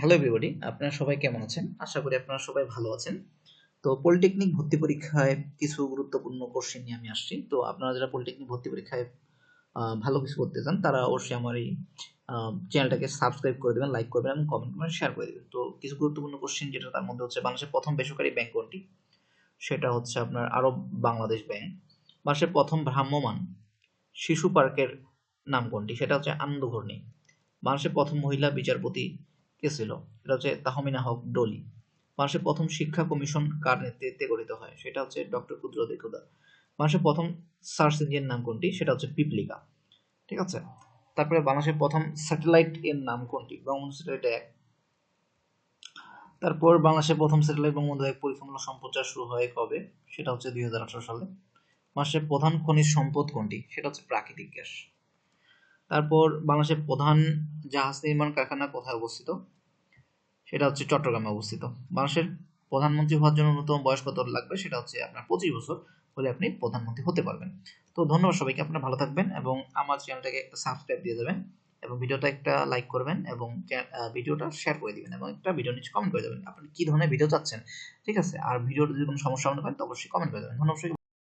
Hello everybody আপনারা সবাই কেমন আছেন? আশা করি আপনারা সবাই ভালো আছেন। তো পলিটেকনিক ভর্তি পরীক্ষায় কিছু গুরুত্বপূর্ণ কোশ্চেন নিয়ে আমি আসছি। তো আপনারা যারা পলিটেকনিক ভর্তি পরীক্ষায় ভালো কিছু করতে চান, তারা অবশ্যই আমার এই চ্যানেলটাকে সাবস্ক্রাইব করে দেবেন লাইক করবেন এবং কমেন্ট করে শেয়ার করে দেবেন। তো কিছু গুরুত্বপূর্ণ কোশ্চেন যেটা তার মধ্যে হচ্ছে বাংলাদেশের প্রথম বেসরকারি ব্যাংক কোনটি? সেটা হচ্ছে আপনার আরব বাংলাদেশ ব্যাংক বাংলাদেশের প্রথম ভ্রাম্যমান শিশু পার্কের নাম কোনটি? সেটা হচ্ছে আনন্দঘর্ণী বাংলাদেশের প্রথম মহিলা বিচারপতি কে ছিল? এটা হচ্ছে তাহমিনা হক ডলি। বাংলাদেশের প্রথম শিক্ষা কমিশন কার নেতৃত্বে গঠিত হয়? সেটা হচ্ছে ডক্টর কুদরত খুদা বাংলাদেশের প্রথম সার্চ ইঞ্জিন নাম কোনটি? সেটা হচ্ছে পিপলিকা। ঠিক আছে? তারপরে বাংলাদেশের প্রথম স্যাটেলাইট এর নাম কোনটি? বঙ্গবন্ধু স্যাটেলাইট এক। তারপর বাংলাদেশের প্রথম স্যাটেলাইট বঙ্গবন্ধু এক পরীক্ষামূলক সম্প্রচার শুরু হয় কবে? সেটা হচ্ছে দুই হাজার আঠারো সালে। বাংলাদেশের প্রধান খনিজ সম্পদ কোনটি? সেটা হচ্ছে প্রাকৃতিক গ্যাস। তারপর বাংলাদেশের প্রধান জাহাজ নির্মাণ কারখানা কোথায় অবস্থিত? সেটা হচ্ছে চট্টগ্রামে অবস্থিত। বাংলাদেশের প্রধানমন্ত্রী হওয়ার জন্য ন্যূনতম বয়স কত লাগবে সেটা হচ্ছে আপনার পঁচিশ বছর হলে আপনি প্রধানমন্ত্রী হতে পারবেন। তো ধন্যবাদ সবাইকে, আপনারা ভালো থাকবেন এবং আমার চ্যানেলটাকে সাবস্ক্রাইব দিয়ে দেবেন এবং ভিডিওটা একটা লাইক করবেন এবং ভিডিওটা শেয়ার করে দেবেন এবং একটা ভিডিও নিচে কমেন্ট করে দেবেন। আপনি কি ধরনের ভিডিও চাচ্ছেন? ঠিক আছে? আর ভিডিওর যদি কোনো সমস্যা মনে করেন তো অবশ্যই কমেন্ট করে দেবেন। ধন্যবাদ।